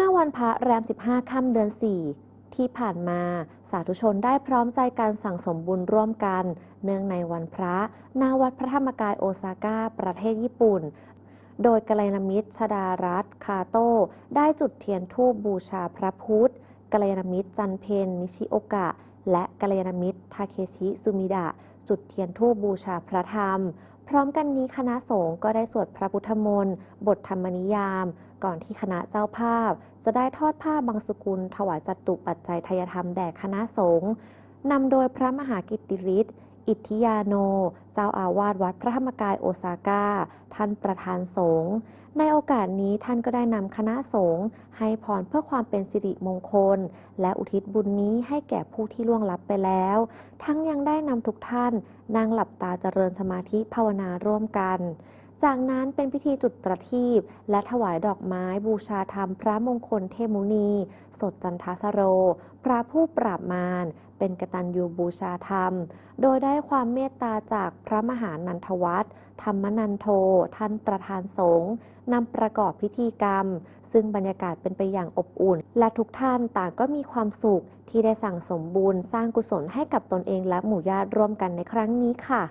มื่อวันพระแรม 15 ค่ำเดือน 4 ที่ผ่านมาสาธุชนได้พร้อมใจการสั่งสมบุญร่วมกัน เนื่องในวันพระณวัดพระธรรมกายโอซาก้า ประเทศญี่ปุ่น โดยกัลยาณมิตรชดารัตคาโต้ ได้จุดเทียนธูปบูชาพระพุทธกัลยาณมิตรจันเพนนิชิโอกะ และกัลยาณมิตรทาเคชิซุมิดะ จุดเทียนธูปบูชาพระธรรม พร้อมกันนี้คณะสงฆ์ก็ได้สวดพระพุทธมนต์บทธรรมนิยาม ก่อนที่คณะเจ้าภาพ จะได้ทอดผ้าบางสกุล ถวายจัตุปัจจัยทยธรรมแด่คณะสงฆ์นำโดยพระมหากิตติฤทธิ์ อิทธิยาโน เจ้าอาวาสวัดพระธรรมกายโอซาก้า ท่านประธานสงฆ์ในโอกาสนี้ท่านก็ได้นำคณะสงฆ์ให้พรเพื่อความเป็นสิริมงคล และอุทิศบุญนี้ให้แก่ผู้ที่ล่วงลับไปแล้ว ทั้งยังได้นำทุกท่านนั่งหลับตาเจริญสมาธิภาวนาร่วมกัน จากนั้นเป็นพิธีจุดประทีปและถวายดอกไม้บูชาธรรมพระมงคลเทมุนี สดจันทสโร พระผู้ปราบมาร เป็นกตัญญูบูชาธรรม โดยได้ความเมตตาจากพระมหานันทวัฒน์ธรรมนันโท ท่านประธานสงฆ์นำประกอบพิธีกรรม ซึ่งบรรยากาศเป็นไปอย่างอบอุ่น และทุกท่านต่างก็มีความสุขที่ได้สั่งสมบุญสร้างกุศลให้กับตนเองและหมู่ญาติร่วมกันในครั้งนี้ค่ะ